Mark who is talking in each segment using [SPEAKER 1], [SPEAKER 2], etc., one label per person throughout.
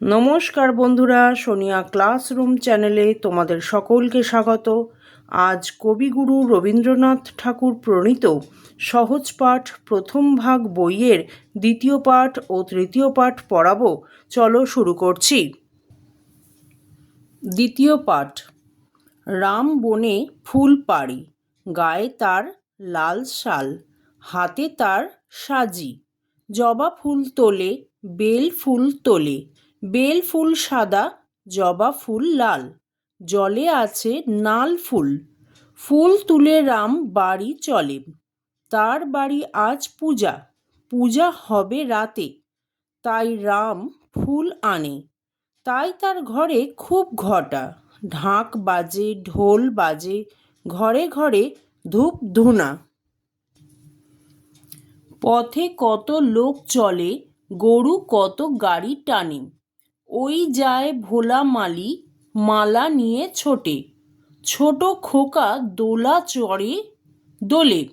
[SPEAKER 1] নমস্কার বন্ধুরা, সোনিয়া ক্লাসরুম চ্যানেলে তোমাদের সকলকে স্বাগত। আজ কবিগুরু রবীন্দ্রনাথ ঠাকুর প্রণীত সহজ পাঠ, প্রথম ভাগ বইয়ের দ্বিতীয় পাঠ ও তৃতীয় পাঠ পড়াবো। চলো শুরু করছি। দ্বিতীয় পাঠ, রাম বনে ফুল পাড়ি, গায়ে তার লাল শাল, হাতে তার সাজি, জবা ফুল তোলে, বেল ফুল তোলে বেল ফুল সাদা, জবা ফুল লাল। জলে আছে নাল ফুল। ফুল তুলে রাম বাড়ি চলে। তার বাড়ি আজ পূজা। পূজা হবে রাতে। তাই রাম ফুল আনে। তাই তার ঘরে খুব ঘটা। ঢাক বাজে, ঢোল বাজে, ঘরে ঘরে ধূপ ধুনা। পথে কত লোক চলে, গরু কত গাড়ি টানে। ওই যায় ভোলা মালি, মালা নিয়ে ছোটে। ছোট খোকা দোলা চড়ে দোলে।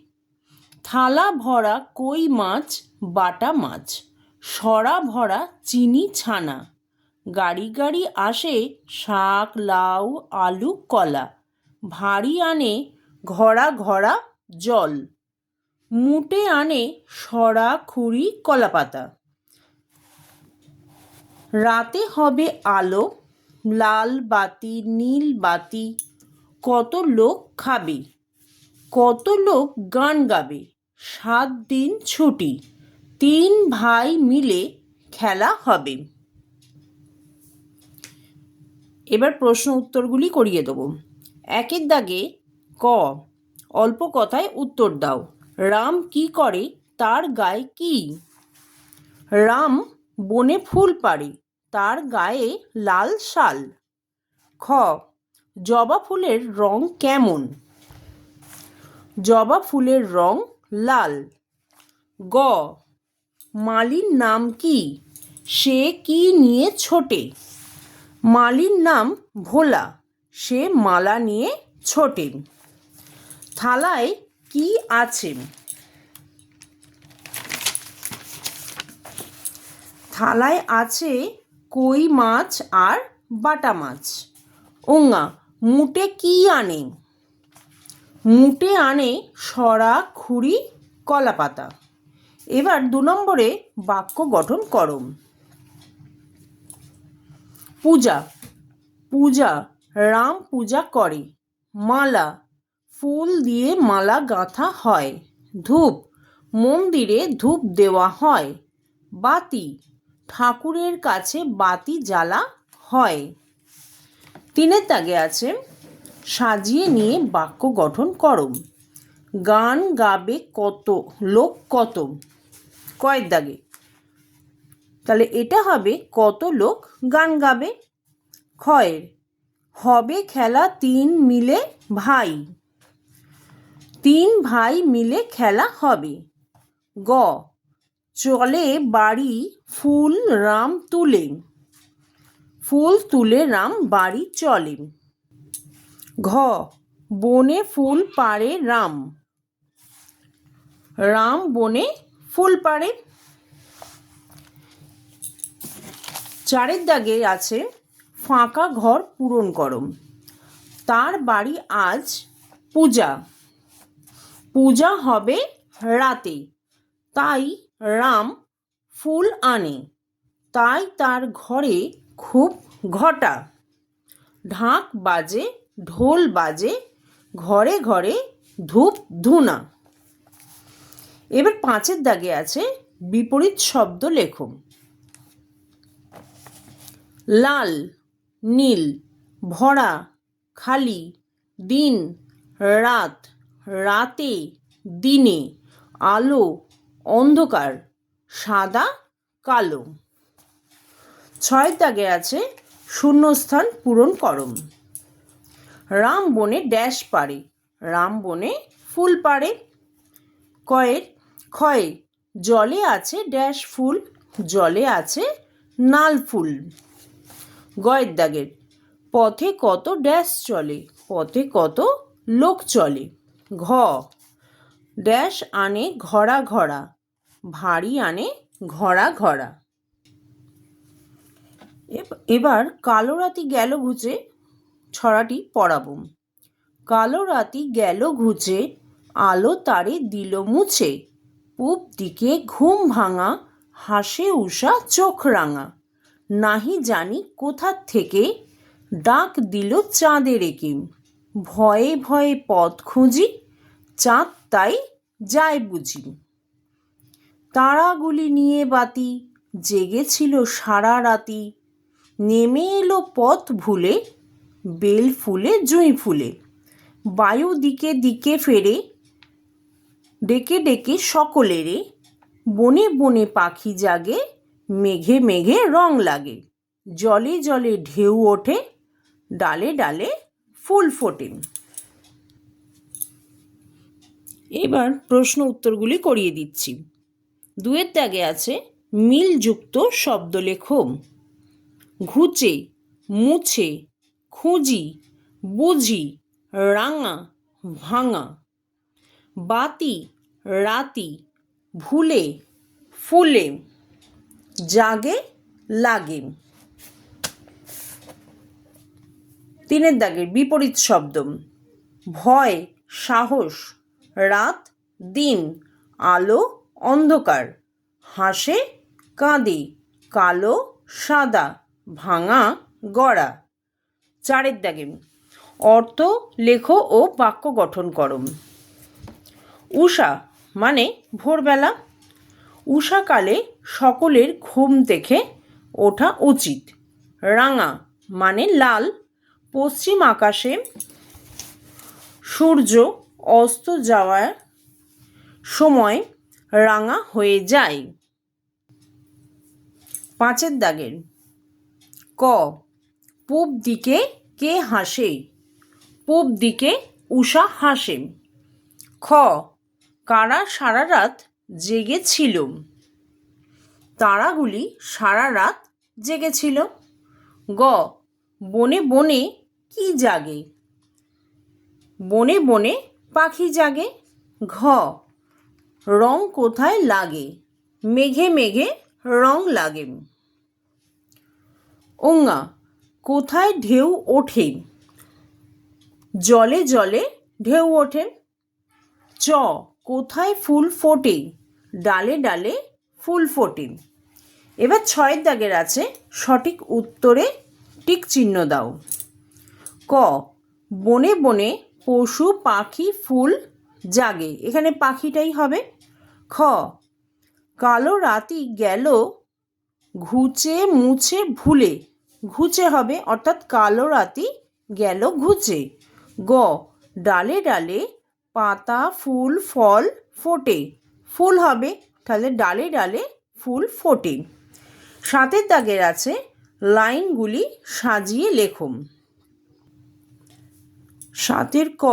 [SPEAKER 1] থালা ভরা কই মাছ, বাটা মাছ। সরা ভরা চিনি ছানা। গাড়ি গাড়ি আসে শাক, লাউ, আলু, কলা। ভারী আনে ঘড়া ঘড়া জল। মুটে আনে সরা খুঁড়ি কলাপাতা। রাতে হবে আলো, লাল বাতি, নীল বাতি। কত লোক খাবে, কত লোক গান গাবে। সাত দিন ছুটি, তিন ভাই মিলে খেলা হবে। এবার প্রশ্ন উত্তরগুলি করিয়ে দেবো। একের দাগে ক, অল্প কথায় উত্তর দাও। রাম কি করে, তার গায়ে কি? রাম বনে ফুল পাড়ে, তার গায়ে লাল শাল। খ, জবা ফুলের রং কেমন? জবা ফুলের রং লাল। গ, মালির নাম কি? সে কি নিয়ে ছোটে? মালির নাম ভোলা। সে মালা নিয়ে ছোটে। থালায় কি আছে? থালায় আছে কই মাছ আর বাটা মাছ। ওঙা মুটে কি আনে? মুটে আনে সরা, খুঁড়ি, কলা পাতা। এবার দু নম্বরে বাক্য গঠন করো। পূজা পূজা, রাম পূজা করে। মালা, ফুল দিয়ে মালা গাঁথা হয়। ধূপ, মন্দিরে ধূপ দেওয়া হয়। বাতি ঠাকুরের কাছে বাতি জ্বালা হয়। তিনের দাগে আছে, সাজিয়ে নিয়ে বাক্য গঠন করো গান গাবে কত, লোক কত? কয়েক দাগে। তাহলে এটা হবে কত লোক গান গাবে? ক্ষয়ের হবে খেলা তিন মিলে ভাই। তিন ভাই মিলে খেলা হবে। গ চলে বাড়ি ফুল রাম তুলে। ফুল তুলে রাম বাড়ি চলে। ঘ, বনে ফুল পাড়ে রাম। রাম বনে ফুল পাড়ে। চারের দাগে আছে, ফাঁকা ঘর পূরণ করম। তার বাড়ি আজ পূজা। পূজা হবে রাতে। তাই রাম ফুল আনে। তাই তার ঘরে খুব ঘটা। ঢাক বাজে, ঢোল বাজে, ঘরে ঘরে ধূপ ধুনা। এবার পাঁচের দাগে আছে বিপরীত শব্দ লেখো। লাল, নীল, ভরা, খালি, দিন, রাত, রাতে, দিনে, আলো অন্ধকার, সাদা, কালো। ছয় দাগে আছে শূন্যস্থান পূরণ করম। রাম বনে ড্যাশ পারে রাম বনে ফুল পারে কয়ের, ক্ষয়ে, জলে আছে ড্যাশ ফুল, জলে আছে নাল ফুল। গয়ের দাগের, পথে কত ড্যাশ চলে, পথে কত লোক চলে। ঘ, ড্যাশ আনে ঘরা ঘরা ভারী আনে ঘরা এব- এবার কালো রাতি গেল ঘুচে ছড়াটি পড়াবো কালো রাতি গেল ঘুচে আলো তারে দিল মুছে। পূব দিকে ঘুম ভাঙা, হাসে উষা চোখ রাঙা। নাহি জানি কোথা থেকে ডাক দিল চাঁদের একে। ভয়ে ভয়ে পথ খুঁজি, চাঁদ তাই যায় বুঝি। তারাগুলি নিয়ে বাতি, জেগেছিল সারা রাতি। নেমে এলো পথ ভুলে, বেল ফুলে, জুঁই ফুলে। বায়ু দিকে দিকে ফেরে, ডেকে ডেকে সকলেরে। বনে বনে পাখি জাগে, মেঘে মেঘে রং লাগে। জলে জলে ঢেউ ওঠে, ডালে ডালে ফুল ফোটে। এবার প্রশ্ন উত্তরগুলি করিয়ে দিচ্ছি। দুয়ের দাগে আছে মিলযুক্ত শব্দ লেখো ঘুচে, মুছে, খুঁজি, বুঝি, রাঙা, ভাঙা। বাতি, রাতি, ভুলে, ফুলে, জাগে, লাগে। তিনের দাগের বিপরীত শব্দ, ভয়, সাহস, রাত, দিন, আলো অন্ধকার। হাসে কাঁদে, কালো, সাদা, ভাঙা, গড়া। চারের দাগে। অর্থ, লেখো ও বাক্য গঠন করো। উষা মানে ভোরবেলা। উষাকালে সকলের ঘুম থেকে ওঠা উচিত। রাঙা মানে লাল। পশ্চিম আকাশে সূর্য অস্ত যাওয়ার সময় রাঙা হয়ে যায়। পাঁচের দাগের। ক, পূব দিকে কে হাসে? পূব দিকে উষা হাসে। খ, কারা সারা রাত জেগেছিল? তারাগুলি সারা রাত জেগেছিল। গ, বনে বনে কি জাগে? বনে বনে পাখি জাগে। ঘ রং কোথায় লাগে? মেঘে মেঘে রং লাগে। ওঙ্গা কোথায় ঢেউ ওঠে? জলে জলে ঢেউ ওঠে। চ, কোথায় ফুল ফোটে? ডালে ডালে ফুল ফোটে। এবার ছয়ের দাগের আছে, সঠিক উত্তরে টিক চিহ্ন দাও। ক, বনে বনে পশু, পাখি, ফুল জাগে। এখানে পাখিটাই হবে খ। কালো রাতি গেল ঘুচে মুছে ভুলে। ঘুচে হবে, অর্থাৎ কালো রাতি গেল ঘুচে। গ, ডালে ডালে পাতা, ফুল, ফল ফোটে। ফুল হবে, তাহলে ডালে ডালে ফুল ফোটে। সাতের দাগের আছে, লাইনগুলি সাজিয়ে লেখুন। সাতের ক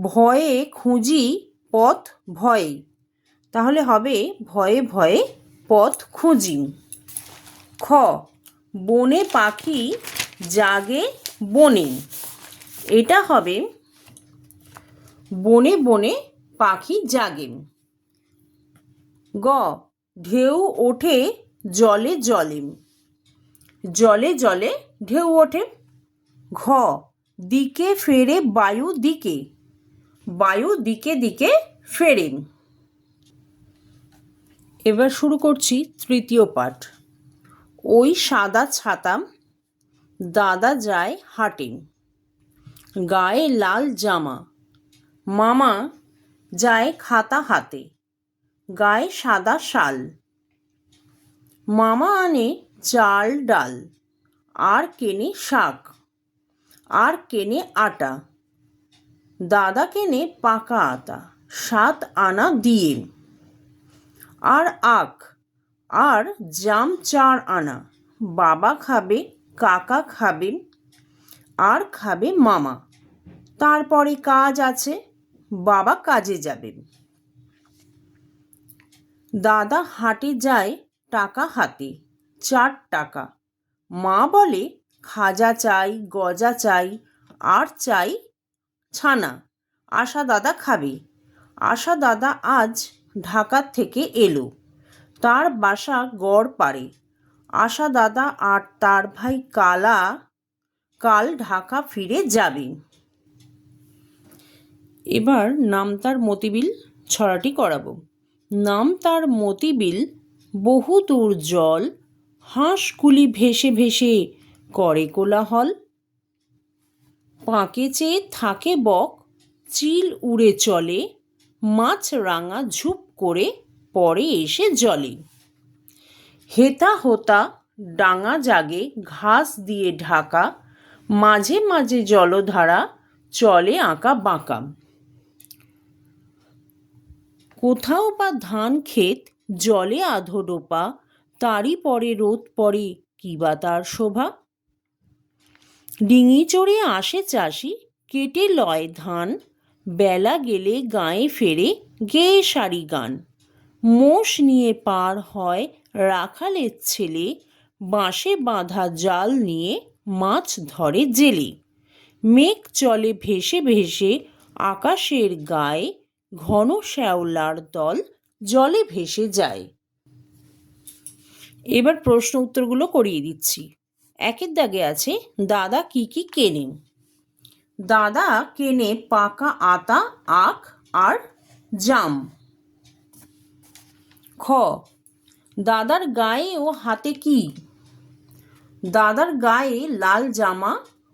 [SPEAKER 1] ভয়ে খুঁজি পথ ভয়ে। তাহলে হবে ভয়ে ভয়ে পথ খুঁজি। খ, বনে পাখি জাগে বনে। এটা হবে বনে বনে পাখি জাগে। গ, ঢেউ ওঠে জলে জলে। জলে জলে ঢেউ ওঠে। ঘ, দিকে ফেরে বায়ু দিকে বায়ু দিকে দিকে ফেরে এবার শুরু করছি তৃতীয় পাঠ। ওই সাদা ছাতা দাদা যায় হাটে গায়ে লাল জামা, মামা যায় খাতা হাতে, গায়ে সাদা শাল। মামা আনে চাল ডাল, আর কেনে শাক, আর কেনে আটা। দাদা কেনে পাকা আতা, সাত আনা দিয়ে আর আখ, আর জাম চার আনা, বাবা খাবে, কাকা খাবে, আর খাবে মামা। তারপরে কাজ আছে, বাবা কাজে যাবেন দাদা হাটে যায় টাকা হাতে, চার টাকা। মা বলে, খাজা চাই, গজা চাই, আর চাই ছানা, আশা দাদা খাবে। আশা দাদা আজ ঢাকা থেকে এলো। তার বাসা গড় পারে আশা দাদা আর তার ভাই কালা কাল ঢাকা ফিরে যাবে। এবার নাম তার মতিবিল ছড়াটি করাবো। নাম তার মতিবিল বহু দূর জল হাঁসগুলি ভেসে ভেসে করে কোলাহল। পাঁকে চেয়ে থাকে বক, চিল উড়ে চলে, মাছ রাঙা ঝুপ করে পরে এসে জলে। হেতা হোতা, ডাঙা জাগে, ঘাস দিয়ে ঢাকা, মাঝে মাঝে জলধারা, চলে আঁকা বাঁকা। কোথাও বা ধান ক্ষেত, জলে আধো ডোপা, তারই পরে রোদ পড়ে, কি বা তার শোভা? ডিঙি চড়ে আসে চাষি, কেটে লয় ধান, বেলা গেলে গায়ে ফেরে গেয়ে সারি গান। মোষ নিয়ে পার হয় রাখালের ছেলে, বাঁশে বাঁধা জাল নিয়ে মাছ ধরে জেলে। মেঘ চলে ভেসে ভেসে আকাশের গায়ে, ঘন শ্যাওলার দল জলে ভেসে যায়। এবার প্রশ্ন উত্তরগুলো করিয়ে দিচ্ছি। একের দাগে আছে, দাদা কি কি কেনেন দাদা কেনে পাকা আতা, আখ আর জাম। খ, দাদার গায়ে ও হাতে কি? দাদার গায়ে লাল জামা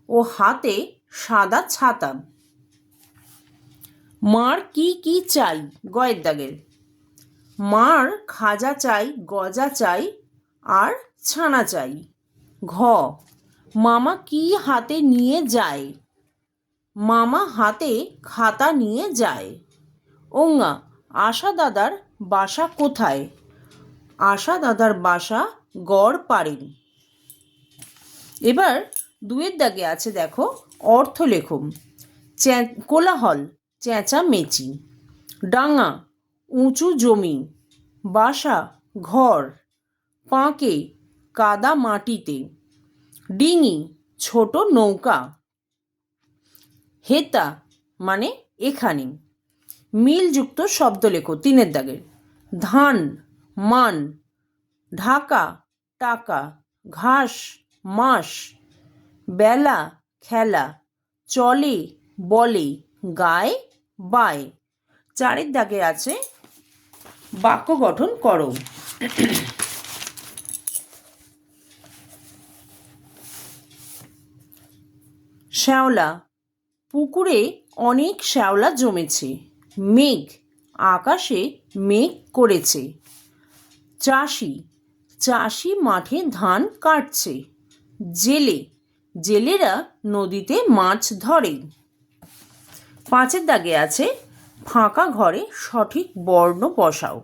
[SPEAKER 1] ও হাতে সাদা ছাতা। মার কি কি চাই গয়ের দাগের? মার খাজা চাই, গজা চাই আর ছানা চাই। ঘ, মামা কি হাতে নিয়ে যায়? মামা হাতে খাতা নিয়ে যায়। ওঙ্গা, আশা দাদার বাসা কোথায়? আশা দাদার বাসা গড় পাড়েন এবার দুয়ের দাগে আছে দেখো অর্থ লেখম। কোলাহল চেঁচা মেচি ডাঙা, উঁচু জমি। বাসা, ঘর। পাঁকে কাদা মাটিতে। ডিঙি, ছোট নৌকা। হেতা মানে এখানে। মিলযুক্ত শব্দ লেখো তিনের দাগের ধান, মান। ঢাকা, টাকা। ঘাস, মাস। বেলা, খেলা। চলে, বলে। গায়ে, বায়। চারের দাগে আছে বাক্য গঠন করো। শ্যাওলা। পুকুরে অনেক শ্যাওলা জমেছে। মেঘ, আকাশে মেঘ করেছে। চাষি চাষি মাঠে ধান কাটছে। জেলে, জেলেরা নদীতে মাছ ধরে। পাঁচের দাগে আছে, ফাঁকা ঘরে সঠিক বর্ণ বসাও।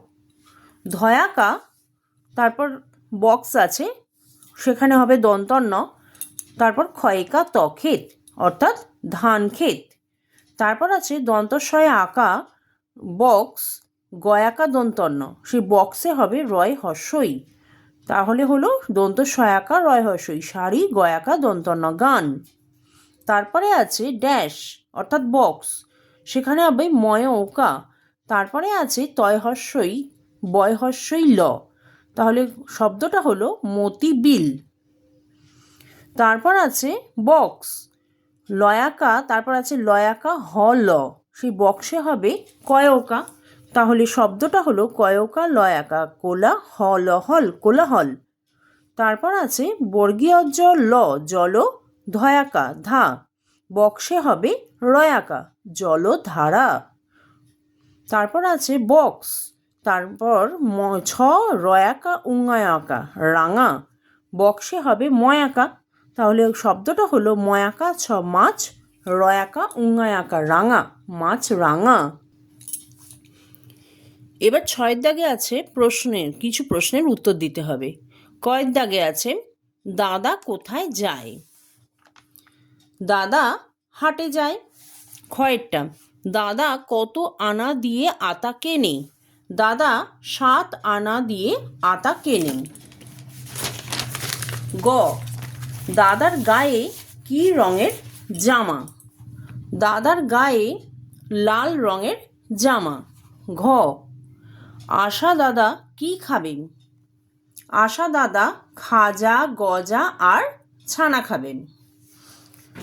[SPEAKER 1] ধয়াকা, তারপর বক্স আছে, সেখানে হবে দন্তন্য তারপর ক্ষয়িকা তক্ষেত অর্থাৎ ধান ক্ষেত। তারপর আছে দন্তস্বয়ে আঁকা, বক্স, গয়াকা দন্তন্য সেই বক্সে হবে রয় হস্যই তাহলে হলো দন্ত সয়াকা রয় হস্যই শাড়ি, গয়াকা দন্তন্য গান। তারপরে আছে ড্যাশ, অর্থাৎ বক্স। সেখানে হবে ময় ওকা তারপরে আছে তয় হস্যই বয় হস্যই ল। তাহলে শব্দটা হলো মতি বিল তারপর আছে বক্স। লয়াকা, তারপর আছে লয়াকা হ ল সেই বক্সে হবে কয়কা। তাহলে শব্দটা হলো কয়কা, লয়াকা কোলা হ ল হল, কোলাহল। তারপর আছে বর্গীয় জ, ল, জল, ধয়াকা, ধা। বক্সে হবে রয়াকা জল ধারা তারপর আছে বক্স, তারপর ছ, রয়াকা উঙ্গায়াকা রাঙা। বক্সে হবে ময়াকা। তাহলে শব্দটা হলো ময়াকা, ছ মাছ, রয়াকা উঙ্গায়াকা রাঙা, মাছ রাঙা। এবার ছয়ের দাগে আছে প্রশ্নের, কিছু প্রশ্নের উত্তর দিতে হবে। কয়ের দাগে আছে, দাদা কোথায় যায়? দাদা হাটে যায়। খয়েরটা, দাদা কত আনা দিয়ে আতা কেনে? দাদা সাত আনা দিয়ে আতা কেনে। গ দাদার গায়ে কি রঙের জামা? দাদার গায়ে লাল রঙের জামা। ঘ, আশা দাদা কি খাবেন? আশা দাদা খাজা, গজা আর ছানা খাবেন।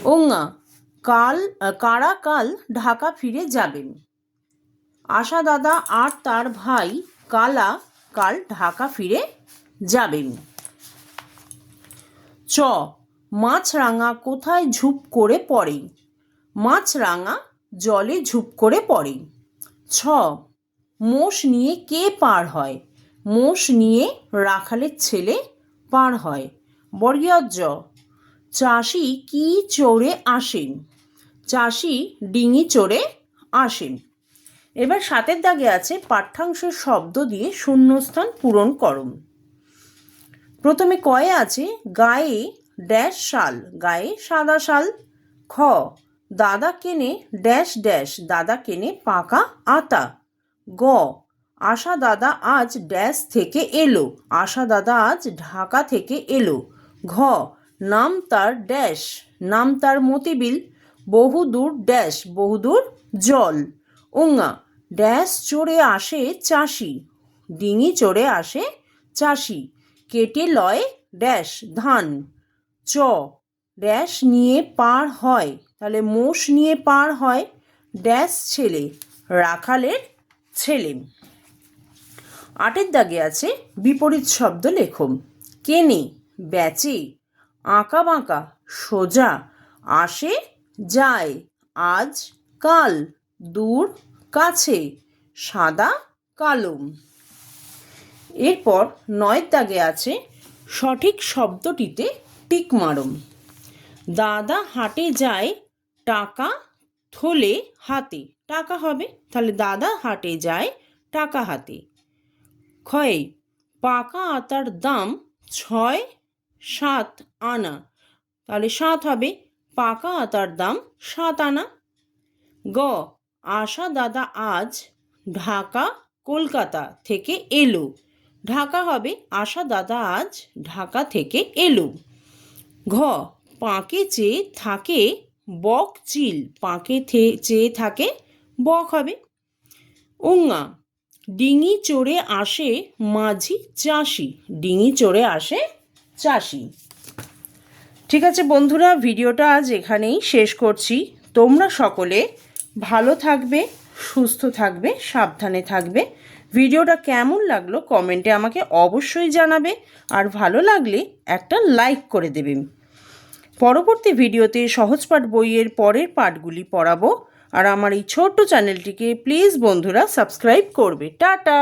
[SPEAKER 1] ওঙ্গা কাল, কারা কাল ঢাকা ফিরে যাবেন? আশা দাদা আর তার ভাই কালা কাল ঢাকা ফিরে যাবেন। চ, মাছরাঙা কোথায় ঝুপ করে পড়ে? মাছরাঙা জলে ঝুপ করে পড়ে। ছ, মোষ নিয়ে কে পার হয়? মোষ নিয়ে রাখালের ছেলে পার হয়। বর্গীয় জ চাষি কি চড়ে আসেন? চাষি ডিঙি চড়ে আসেন। এবার সাতের দাগে আছে পাঠ্যাংশের শব্দ দিয়ে শূন্যস্থান পূরণ করুন। প্রথমে কয়ে আছে, গায়ে ড্যাশ শাল, গায়ে সাদা শাল, খ, দাদা কেনে ড্যাশ ড্যাশ, দাদা কেনে পাকা আতা, গ, আশা দাদা আজ ড্যাশ থেকে এলো, আশা দাদা আজ ঢাকা থেকে এলো, ঘ, নাম তার ড্যাশ, নাম তার মতিবিল বহুদূর ড্যাশ বহুদূর জল ওঙা ড্যাশ চড়ে আসে চাষি, ডিঙি চড়ে আসে চাষি কেটে লয়, ড্যাশ, ধান। চ, ড্যাশ নিয়ে পার হয়, তাহলে মোষ নিয়ে পার হয়, ড্যাশ ছেলে, রাখালের ছেলে। আটের দাগে আছে বিপরীত শব্দ লেখম। কেনে, বেচে, আঁকা বাঁকা, সোজা, আসে, যায়, আজ, কাল, দূর, কাছে, সাদা, কালো। এরপর নয় দাগে আছে সঠিক শব্দটিতে টিক মারুম। দাদা হাটে যায়, টাকা থলে হাতে। টাকা হবে? তাহলে দাদা হাটে যায়, টাকা হাতে। ক্ষয়ে, পাকা আতার দাম ছয়, সাত আনা। তাহলে সাত হবে? পাকা আতার দাম সাত আনা। গ, আশা দাদা আজ ঢাকা, কলকাতা থেকে এলো। ঢাকা হবে আশা দাদা আজ ঢাকা থেকে এলো ঘ, পাঁকে চেয়ে থাকে বক চিল, পাঁকে চেয়ে থাকে বক হবে। ওঙ্গা ডিঙি চড়ে আসে মাঝি চাষি, ডিঙি চড়ে আসে চাষি। ঠিক আছে বন্ধুরা, ভিডিওটা আজ এখানেই শেষ করছি। তোমরা সকলে ভালো থাকবে, সুস্থ থাকবে, সাবধানে থাকবে। ভিডিওটা কেমন লাগল কমেন্টে আমাকে অবশ্যই জানাবে আর ভালো লাগলে একটা লাইক করে দেবে পরবর্তী ভিডিওতে সহজ পাঠ বইয়ের পরের পাঠগুলি পড়াবো আর আমার এই ছোট্ট চ্যানেলটিকে প্লিজ বন্ধুরা সাবস্ক্রাইব করবে। টাটা!